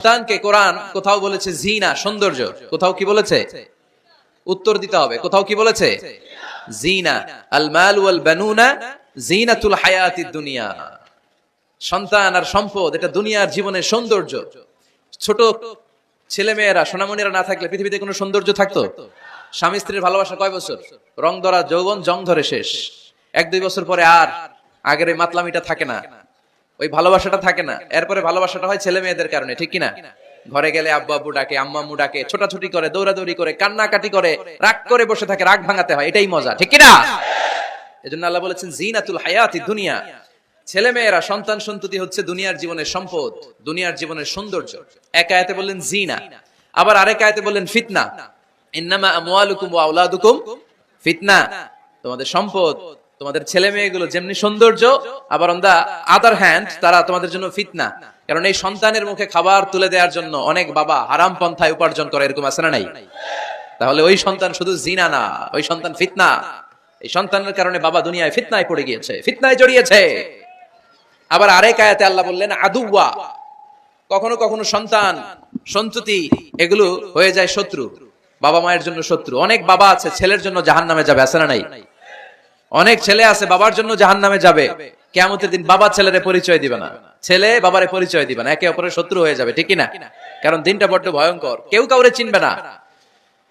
সন্তানকে কোরআন কোথাও বলেছে জিনা, সৌন্দর্য। কোথাও কি বলেছে? উত্তর দিতে হবে। কোথাও কি বলেছে? জিনা। আল মাল ওয়াল বানুনা জিনাতুল হায়াতিদ দুনিয়া। সন্তান আর সম্পদ, এটা দুনিয়ার জীবনের সৌন্দর্য। ছোট ছেলে মেয়েরা সোনামণিরা না থাকলে পৃথিবীতে কোনো সৌন্দর্য থাকতো? স্বামী স্ত্রীর ভালোবাসা কয় বছর? রং ধরা যৌবন, জং ধরে শেষ। এক দুই বছর পরে আর আগের মাতলামিটা থাকে না। ওই ভালোবাসাটা থাকে না। এরপরে ভালোবাসাটা হয় ছেলে মেয়েদের কারণে, ঠিক কিনা? ঘরে গেলে আব্বু আব্বু ডাকে, আম্মা আম্মু ডাকে, ছোটাছুটি করে, দৌড়াদৌড়ি করে, কান্নাকাটি করে, রাগ করে বসে থাকে, রাগ ভাঙাতে হয়, এটাই মজা, ঠিক কিনা? এজন্য আল্লাহ বলেছেন, জিনাতুল হায়াতি দুনিয়া। ছেলে মেয়েরা, সন্তান সন্ততি হচ্ছে দুনিয়ার জীবনের সম্পদ, দুনিয়ার জীবনের সৌন্দর্য। এক আয়াতে বললেন জিনা, আবার আরেক আয়াতে বললেন ফিতনা। ইন্নামা আমওয়ালুকুম ওয়া আওলাদুকুম ফিতনা। তোমাদের সম্পদ তোমাদের ছেলে মেয়েগুলো যেমনি সৌন্দর্য, আবার অন দা আদার হ্যান্ড তারা তোমাদের জন্য ফিতনা। কারণ এই সন্তানের মুখে খাবার তুলে দেওয়ার জন্য অনেক বাবা হারাম পন্থায় উপার্জন করে, এরকম আছে না নাই? তাহলে ওই সন্তান শুধু জিনা না, ওই সন্তান ফিতনা। এই সন্তানের কারণে বাবা দুনিয়ায় ফিতনায় পড়ে গিয়েছে, ফিতনায় জড়িয়েছে। আবার আরেক আয়াতে আল্লাহ বললেন আদুয়া কখনো কখনো সন্তান সন্ততি, এগুলো হয়ে যায় শত্রু বাবা মায়ের জন্য শত্রু। অনেক বাবা আছে, ছেলের জন্য জাহান নামে যাবে, আছে না নাই? অনেক ছেলে আছে, বাবার জন্য জাহান নামে যাবে। কেমতের দিন বাবা ছেলেরে পরিচয় দিবে না। ছেলে বাবারে পরিচয় দিবে না। একে অপরের শত্রু হয়ে যাবে, ঠিক না কারণ দিনটা বড্ড ভয়ঙ্কর। কেউ কাউরে চিনবে না।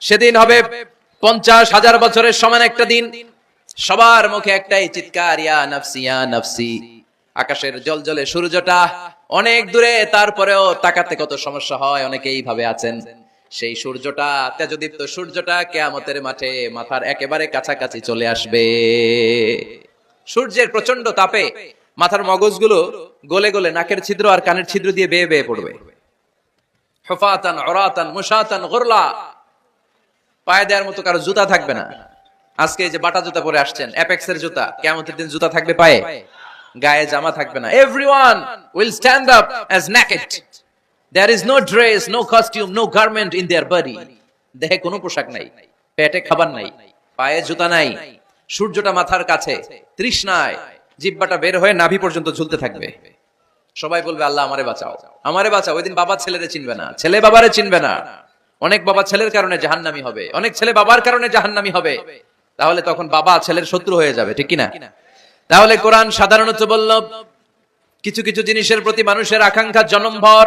সেদিন হবে পঞ্চাশ হাজার বছরের সমান একটা দিন। সবার মুখে একটাই চিৎকার, ইয়া নাফসি, ইয়া আকাশের জল জলে সূর্যটা অনেক দূরে, তারপরেও তাকাতে কত সমস্যা হয় অনেকে এইভাবে আছেন। সেই সূর্যটা, তেজদীপ্ত সূর্যটা কেয়ামতের মাঠে মাথার একেবারে কাছাকাছি চলে আসবে। সূর্যের প্রচণ্ড তাপে মাথার মগজগুলো গলে গলে নাকের ছিদ্র আর কানের ছিদ্র দিয়ে বেয়ে বেয়ে পড়বে। হুফাতান অরাতান মুসাতান গরলা। পায়ে দেওয়ার মতো কারও জুতা থাকবে না। আজকে যে বাটা জুতা পরে আসছেন, অ্যাপেক্সের জুতা কেমতের দিন জুতা থাকবে পায়ে। গায়ে জামা থাকবে না। Everyone will stand up as naked there is no dress no costume no garment in their body দেহে কোনো পোশাক নাই, পেটে খাবার নাই, পায়ে জুতা নাই, সূর্যটা মাথার কাছে, তৃষ্ণায়, জিব্বাটা বের হয়ে নাভি পর্যন্ত ঝুলতে থাকবে। সবাই বলবে, আল্লাহ, আমারে বাঁচাও আমারে বাঁচাও, ওই দিন বাবা ছেলেরে চিনবে না, ছেলে বাবারে চিনবে না। অনেক বাবা ছেলের কারণে জাহান্নামি হবে, অনেক ছেলে বাবার কারণে জাহান্নামি হবে। তাহলে তখন বাবা ছেলের শত্রু হয়ে যাবে, ঠিক কিনা? তাহলে কোরআন সাধারণত বলল, কিছু কিছু জিনিসের প্রতি মানুষের আকাঙ্ক্ষা জন্মভর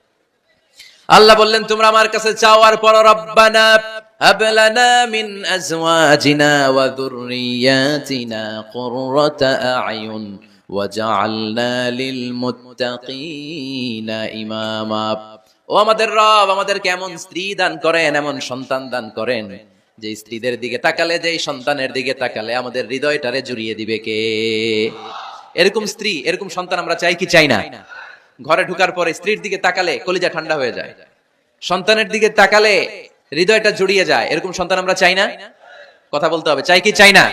আল্লাহ বললেন, তোমরা আমার কাছে চাওয়ার পর রব্বানা আবলানা মিন আজওয়াজিনা ওয়া যুররিয়াতিনা কুররাতা আয়ুন ওয়াজআলনা লিল মুত্তাকিনা ইমামা। ও আমাদের রব আমাদের কেমন স্ত্রী দান করেন, এমন সন্তান দান করেন, যে স্ত্রীদের দিকে তাকালে যে সন্তানের দিকে তাকালে আমাদের হৃদয়টারে জুড়িয়ে দিবে কে? এরকম স্ত্রী, এরকম সন্তান আমরা চাই কি চাই না? ঘরে ঢুকার পরে স্ত্রীর দিকে তাকালে কলিজা ঠান্ডা হয়ে যায়। সন্তানের দিকে তাকালে হৃদয়টা জড়িয়ে যায়। এরকম সন্তান আমরা চাই না? কথা বলতে হবে। চাই কি? চাই না।